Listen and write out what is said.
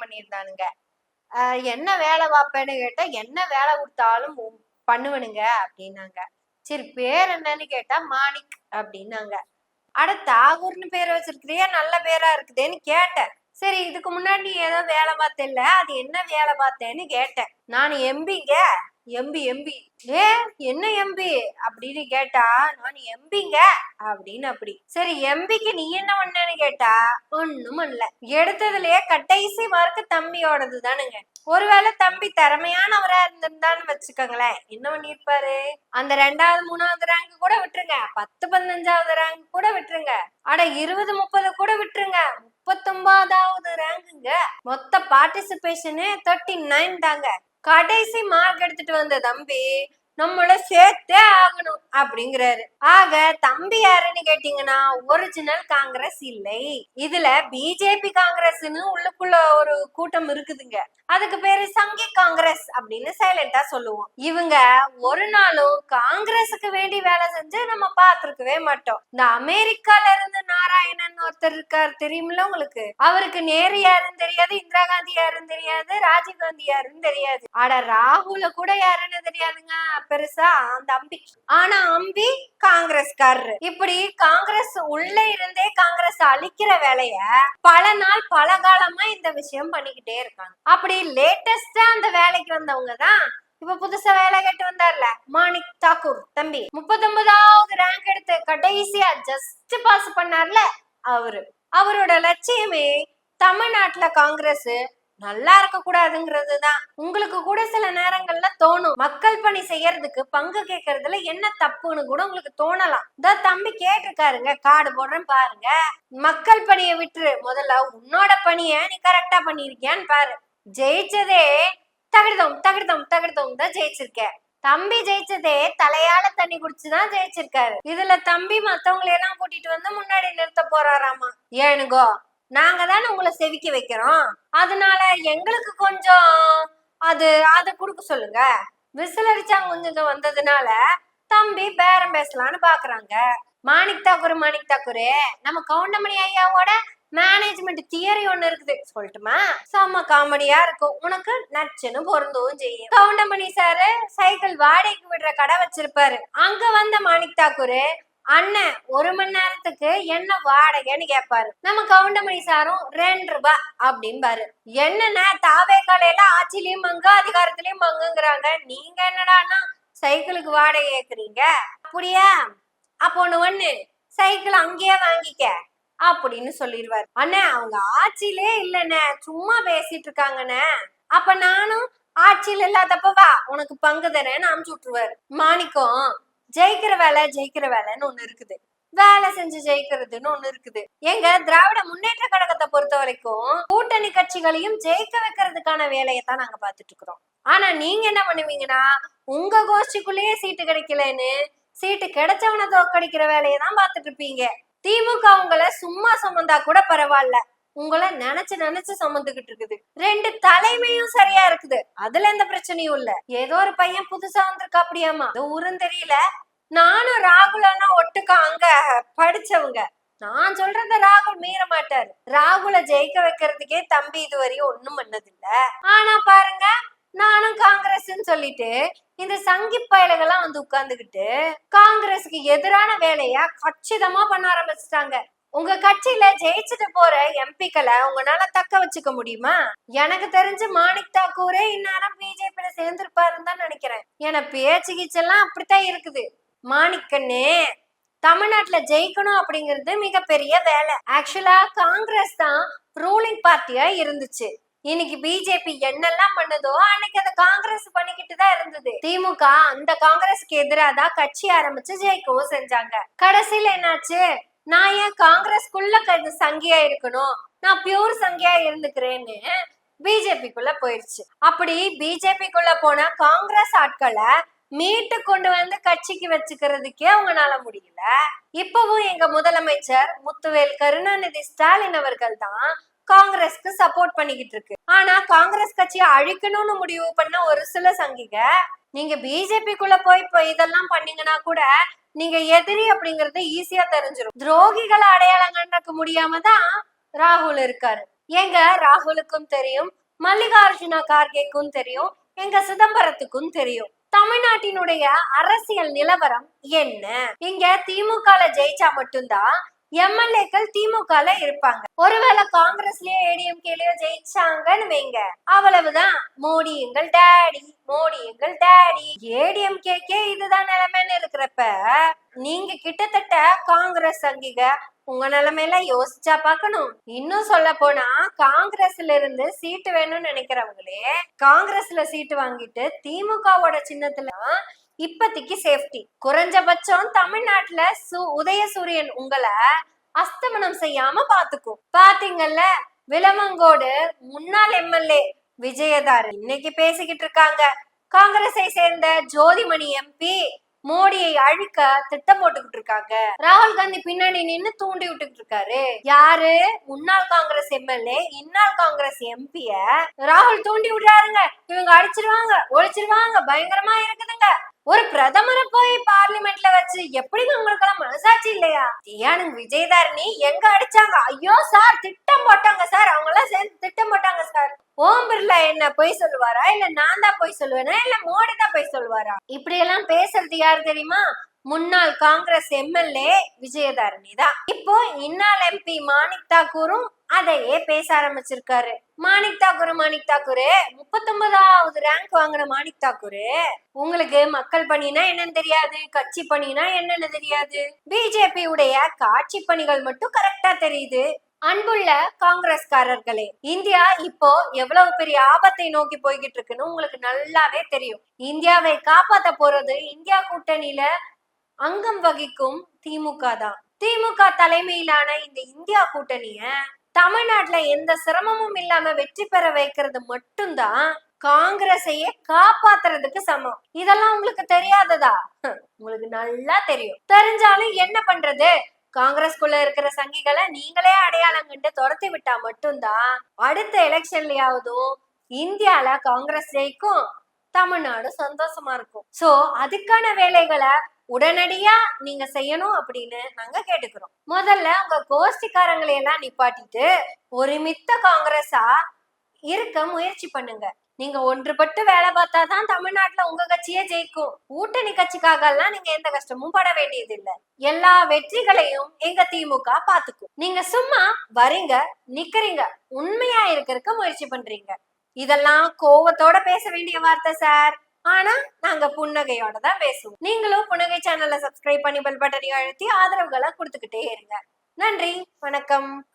பண்ணியிருந்தானுங்க. ஆஹ் என்ன வேலை பார்ப்பேன்னு கேட்டா என்ன வேலை கொடுத்தாலும் பண்ணுவனுங்க அப்படின்னாங்க. சரி பேர் என்னன்னு கேட்டா மாணிக் அப்படின்னாங்க. அட தாகூர்னு பேர் வச்சிருக்கிறியா? நல்ல பேரா இருக்குதேன்னு கேட்டேன். சரி இதுக்கு முன்னாடி நீ ஏதோ வேலை பார்த்தேல்ல அது என்ன வேலை பார்த்தேன்னு கேட்டேன். நான் எம்பிங்க. எம்பி எம்பி ஏ என்ன எம்பி அப்படின்னு கேட்டா நான் எம்பிங்க அப்படின்னு அப்படி. சரி எம்பிக்கு நீ என்ன பண்ணனு கேட்டா ஒண்ணும் இல்ல எடுத்ததுலயே கடைசி மார்க் தம்பியோடது தானுங்க. ஒருவேளை தம்பி திறமையானவரா இருந்திருந்தான்னு வச்சுக்கோங்களேன். என்ன பண்ணிருப்பாரு அந்த ரெண்டாவது மூணாவது ரேங்க் கூட விட்டுருங்க. பத்து பதினஞ்சாவது ரேங்க் கூட விட்டுருங்க. அட இருபது முப்பது கூட விட்டுருங்க. முப்பத்தொன்பதாவது ரேங்குங்க மொத்த பார்ட்டிசிபேஷனு தேர்ட்டி நைன் தாங்க. கடைசி மார்க் எடுத்துட்டு வந்த தம்பி. நம்மள சேர்த்தே ஆகணும் அப்படிங்கிறாரு. ஆக தம்பி யாருன்னு கேட்டீங்கன்னா ஒரிஜினல் காங்கிரஸ் இல்லை. இதுல பிஜேபி காங்கிரஸ்னு உள்ளுக்குள்ள ஒரு கூட்டம் இருக்குதுங்க. அதுக்கு பேரு சங்கி காங்கிரஸ் அப்படின்னு சைலண்டா சொல்லுவோம். இவங்க ஒரு நாளும் காங்கிரஸுக்கு வேண்டி வேலை செஞ்சு நம்ம பாத்துருக்கவே மாட்டோம். இந்த அமெரிக்கால இருந்து நாராயணன் ஒருத்தர் இருக்காரு தெரியுமில்ல உங்களுக்கு? அவருக்கு நேரு யாருன்னு தெரியாது இந்திரா காந்தி யாருன்னு தெரியாது ராஜீவ் காந்தி யாருன்னு தெரியாது. ஆட ராகுல கூட யாருன்னு தெரியாதுங்க. பெருசா அந்த அம்பி. ஆனா அம்பி காங்கிரஸ்காரரு. இப்படி காங்கிரஸ் உள்ள இருந்தே காங்கிரஸ் அழிக்கிற வேலைய பல நாள் பல காலமா இந்த விஷயம் பண்ணிக்கிட்டே இருக்காங்க. அப்படி லேட்டஸ்டா அந்த வேலைக்கு வந்தவங்க தான் இப்ப புதுசா வேலை கேட்டு வந்தார்ல மாணிக் தாக்கூர். தம்பி முப்பத்தொன்பதாவது ரேங்க் எடுத்து கடைசியா ஜஸ்ட் பாஸ் பண்ணார்ல அவரு. அவரோட லட்சியமே தமிழ்நாட்டுல காங்கிரஸ் நல்லா இருக்க கூடாதுங்கிறது தான் உங்களுக்கு கூட சில நேரங்கள்ல தோணும். மக்கள் பணி செய்யறதுக்கு பங்கு கேட்கறதுல என்ன தப்புன்னு கூட உங்களுக்கு தோணலாம். இந்த தம்பி கேட்டிருக்காருங்க கார்டு போடுறேன் பாருங்க. மக்கள் பணியை விட்டுரு. முதல்ல உன்னோட பணிய நீ கரெக்டா பண்ணிருக்கியான்னு பாரு. ஜெயிச்சதே தகிடுதோம் தகிடுதோம் தகிடுதோம் தான் ஜெயிச்சிருக்க. தம்பி ஜெயிச்சதே தலையால தண்ணி குடிச்சுதான் ஜெயிச்சிருக்காரு. இதுல தம்பி மத்தவங்களை எல்லாம் கூட்டிட்டு வந்து முன்னாடி நிறுத்த போறாராமா? ஏனுகோ நாங்க தானே உங்களை செவிக்க வைக்கிறோம். அதனால எங்களுக்கு கொஞ்சம் அது அதை கொடுக்க சொல்லுங்க. விசில் அடிச்சாங்க வந்ததுனால தம்பி பேரம் பேசலாம்னு பாக்குறாங்க. மாணிக் தாக்கூர் மாணிக் தாக்கூர் நம்ம கவுண்டமணி ஐயாவோட மேனேஜ்மெண்ட் தியரி ஒண்ணு இருக்குது. சொல்லட்டுமா? செம்ம காமெடியா இருக்கும். உனக்கு நச்சுன்னு பொருந்தவும் செய்யும். கவுண்டமணி சாரு சைக்கிள் வாடகைக்கு விடுற கடை வச்சிருப்பாரு. அங்க வந்த மாணிக் தாக்கூர் அண்ணன் ஒரு மணி நேரத்துக்கு என்ன வாடகைன்னு கேட்பாரு நம்ம கவுண்டமணி சாரும் ரெண்டு ரூபாய் அப்படிம்பாரு. என்னன்னா தாவே காலையில ஆட்சிலையும் மங்கு அதிகாரத்திலயும் மங்குங்கிறாங்க. நீங்க என்னடான்னா சைக்கிளுக்கு வாடகை கேக்குறீங்க? அப்படியா? அப்போ ஒண்ணு ஒண்ணு சைக்கிள் அங்கேயே வாங்கிக்க அப்படின்னு சொல்லிடுவாரு. அண்ணே அவங்க ஆட்சியிலே இல்லைண்ணே சும்மா பேசிட்டு இருக்காங்கண்ணே. அப்ப நானும் ஆட்சியில் இல்லாதப்ப வா உனக்கு பங்கு தரேன்னு அமுச்சு விட்டுருவாரு. மாணிக்கம் ஜெயிக்கிற வேலை ஜெயிக்கிற வேலைன்னு ஒண்ணு இருக்குது. வேலை செஞ்சு ஜெயிக்கிறதுன்னு ஒண்ணு இருக்குது. எங்க திராவிட முன்னேற்ற கழகத்தை பொறுத்த வரைக்கும் கூட்டணி கட்சிகளையும் ஜெயிக்க வைக்கிறதுக்கான வேலையை தான் நாங்க பாத்துட்டு இருக்கிறோம். ஆனா நீங்க என்ன பண்ணுவீங்கன்னா உங்க கோஷ்டிக்குள்ளேயே சீட்டு கிடைக்கலன்னு சீட்டு கிடைச்சவனை தோக்கடிக்கிற வேலையை தான் பாத்துட்டு இருப்பீங்க. திமுக உங்களை சும்மா சுமந்தா கூட பரவாயில்ல. உங்களை நினைச்சு நினைச்சு சுமந்துகிட்டு இருக்குது. ரெண்டு தலைமையும் சரியா இருக்குது. அதுல எந்த பிரச்சனையும் இல்ல. ஏதோ ஒரு பையன் புதுசா வந்திருக்கா அப்படியாமா? அது ஊரும் தெரியல. நானும் ராகுலன்னா ஒட்டுக்கா அங்க படிச்சவங்க. நான் சொல்றத ராகுல் மீற மாட்டாரு. ராகுல ஜெயிக்க வைக்கிறதுக்கே தம்பி இதுவரையும் ஒண்ணும் பண்ணதில்ல. ஆனா பாருங்க நானும் காங்கிரஸ்ன்னு சொல்லிட்டு இந்த சங்கி பயலுகெல்லாம் வந்து உட்கார்ந்துகிட்டு காங்கிரஸுக்கு எதிரான வேலைய கச்சிதமா பண்ண ஆரம்பிச்சிட்டாங்க. உங்க கட்சியில ஜெயிச்சுட்டு போற எம்பிக்களை உங்களால தக்க வச்சுக்க முடியுமா? எனக்கு தெரிஞ்சு மாணிக் தாக்கூரே இந்நேரம் பிஜேபியில சேர்ந்திருப்பாருன்னு தான் நினைக்கிறேன். ஏன்னா பேச்சு கீச்செல்லாம் அப்படித்தான் இருக்குது. மாணிக்கண்ணே தமிழ்நாட்டுல ஜெயிக்கணும் அப்படிங்கிறது மிகப்பெரிய வேலை. ஆக்சுவலா காங்கிரஸ் தான் ரூலிங் பார்ட்டியா இருந்துச்சு. இன்னைக்கு பிஜேபி என்னெல்லாம் பண்ணுதோ அன்னைக்கு அந்த காங்கிரஸ் பண்ணிக்கிட்டு தான் இருந்தது. திமுக அந்த காங்கிரஸ்க்கு எதிராக தான் கட்சி ஆரம்பிச்சு ஜெயிக்கவும் செஞ்சாங்க. கடைசியில என்னாச்சு? நான் ஏன் காங்கிரஸ்குள்ள க- சங்கியா இருக்கணும்? நான் பியூர் சங்கியா இருந்துக்கிறேன்னு பிஜேபிக்குள்ள போயிருச்சு. அப்படி பிஜேபிக்குள்ள போனா காங்கிரஸ் ஆட்களை மீட்டு கொண்டு வந்து கட்சிக்கு வச்சுக்கிறதுக்கே அவங்களால முடியல. இப்பவும் எங்க முதலமைச்சர் முத்துவேல் கருணாநிதி ஸ்டாலின் அவர்கள் தான் காங்கிரஸ்க்கு சப்போர்ட் பண்ணிக்கிட்டு இருக்கு. ஆனா காங்கிரஸ் கட்சியை அழிக்கணும்னு முடிவு பண்ண ஒரு சில சங்கிக நீங்க பிஜேபிக்குள்ள போய் இப்ப இதெல்லாம் பண்ணீங்கன்னா கூட நீங்க எதிரி அப்படிங்கறது ஈஸியா தெரிஞ்சிடும் துரோகிகளை அடையாளம் கண்டக்க முடியாம தான் ராகுல் இருக்காரு. எங்க ராகுலுக்கும் தெரியும் மல்லிகார்ஜுன கார்கேக்கும் தெரியும் எங்க சிதம்பரத்துக்கும் தெரியும். தமிழ்நாட்டினுடைய அரசியல் நிலவரம் என்ன? இங்க திமுகல ஜெயிச்சா மட்டும்தான் எம்எல்ஏக்கள் திமுகல இருப்பாங்க. ஒருவேளை காங்கிரஸ்லயோ ஏடிஎம்கேலயோ ஜெயிச்சாங்கன்னு வைங்க. அவ்வளவுதான். மோடி எங்கள் டேடி மோடி எங்கள் டேடி. ஏடிஎம்கேக்கே இதுதான் நிலைமைன்னு இருக்கிறப்ப நீங்க கிட்டத்தட்ட காங்கிரஸ் அங்கீக உங்க நிலைமையில யோசிச்சா பாக்கணும் இன்னும் சொல்ல போனா காங்கிரஸ்ல இருந்து சீட்டு வேணும்னு நினைக்கிறவங்களே காங்கிரஸ்ல சீட்டு வாங்கிட்டு திமுகவோட சின்னத்துல இப்பத்திக்கு சேஃப்டி குறைஞ்சபட்சம் தமிழ்நாட்டுல சு உதயசூரியன் உங்களை அஸ்தமனம் செய்யாம பாத்துக்கும். பாத்தீங்கல்ல விலமங்கோடு முன்னாள் எம்எல்ஏ விஜயதார் இன்னைக்கு பேசிக்கிட்டு இருக்காங்க. காங்கிரஸை சேர்ந்த ஜோதிமணி எம்பி மோடியை அழிக்க திட்டம் போட்டுக்கிட்டு இருக்காங்க. ராகுல் காந்தி பின்னாடி நின்னு தூண்டி விட்டுக்கிட்டு இருக்காரு. யாரு? முன்னாள் காங்கிரஸ் எம்எல்ஏ இன்னாள் காங்கிரஸ் எம்பிய ராகுல் தூண்டி விடுறாருங்க. இவங்க அடிச்சிருவாங்க ஒழிச்சிருவாங்க பயங்கரமா இருக்குதுங்க. ஒரு பிரதமரை போய் பார்லிமெண்ட்ல வச்சு எப்படி உங்களுக்கு எல்லாம் மனசாச்சு இல்லையா? தியானுங்க விஜயதாரணி எங்க அடிச்சாங்க? ஐயோ சார் திட்டம் போட்டாங்க சார். அவங்க எல்லாம் சேர்ந்து திட்டம் போட்டாங்க சார். ஓம் பிர்லா என்ன பொய் சொல்லுவாரா? இல்ல நான் தான் பொய் சொல்லுவேனா? இல்ல மோடி தான் பொய் சொல்லுவாரா? இப்படி எல்லாம் பேசுறது யாரு தெரியுமா? முன்னாள் காங்கிரஸ் எம்எல்ஏ விஜயதாரணி தான். இப்போ இன்னால் எம்பி மாணிக் தாக்கூரும் அதையே பேச ஆரம்பிச்சிருக்காரு. மாணிக் தாக்கூர் மாணிக் தாக்கூர். முப்பத்தொன்பதாவது ரேங்க் வாங்கின மாணிக் தாக்கூர். உங்களுக்கு மக்கள் பணினா என்னன்னு தெரியாது கட்சி பணினா என்னன்னு தெரியாது. பிஜேபி உடைய காட்சி பணிகள் மட்டும் கரெக்டா தெரியுது. அன்புள்ள காங்கிரஸ்காரர்களே இந்தியா இப்போ எவ்வளவு பெரிய ஆபத்தை நோக்கி போய்கிட்டு இருக்குன்னு உங்களுக்கு நல்லாவே தெரியும். இந்தியாவை காப்பாத்த போறது இந்தியா கூட்டணியில அங்கம் வகிக்கும் திமுக தான். திமுக தலைமையிலான இந்த இந்தியா கூட்டணிய தமிழ்நாட்டுல எந்த சிரமமும் இல்லாம வெற்றி பெற வைக்கிறது மட்டும்தான் காங்கிரஸையே காப்பாத்துறதுக்கு சமம். இதெல்லாம் உங்களுக்கு தெரியாததா? உங்களுக்கு நல்லா தெரியும். தெரிஞ்சாலும் என்ன பண்றது? காங்கிரஸ்குள்ள இருக்கிற சங்கிகளை நீங்களே அடையாளம் கண்டு துரத்தி விட்டா மட்டும்தான் அடுத்த எலெக்ஷன்லயாவதும் இந்தியால காங்கிரஸ் ஜெயிக்கும் தமிழ்நாடு சந்தோஷமா இருக்கும். சோ அதுக்கான வேலைகளை உடனடியா நீங்க செய்யணும் அப்படின்னு நாங்க கேட்டுக்கிறோம். முதல்ல உங்க கோஷ்டிக்காரங்களை எல்லாம் நிப்பாட்டிட்டு ஒருமித்த காங்கிரஸா இருக்க முயற்சி பண்ணுங்க. நீங்க ஒன்றுபட்டு வேலை பார்த்தா தான் தமிழ்நாட்டுல உங்க கட்சியே ஜெயிக்கும். கூட்டணி கட்சிக்காக எல்லாம் நீங்க எந்த கஷ்டமும் பட வேண்டியது இல்ல எல்லா வெற்றிகளையும் எங்க திமுக பாத்துக்கும் நீங்க சும்மா வரீங்க நிக்கிறீங்க உண்மையா இருக்கிறதுக்கு முயற்சி பண்றீங்க. இதெல்லாம் கோவத்தோட பேச வேண்டிய வார்த்தை சார். ஆனா நாங்க புன்னகையோட தான் பேசுவோம். நீங்களும் புன்னகை சேனலை சப்ஸ்கிரைப் பண்ணி பெல் பட்டனையும் அழுத்தி ஆதரவுகளை கொடுத்துக்கிட்டே இருங்க. நன்றி. வணக்கம்.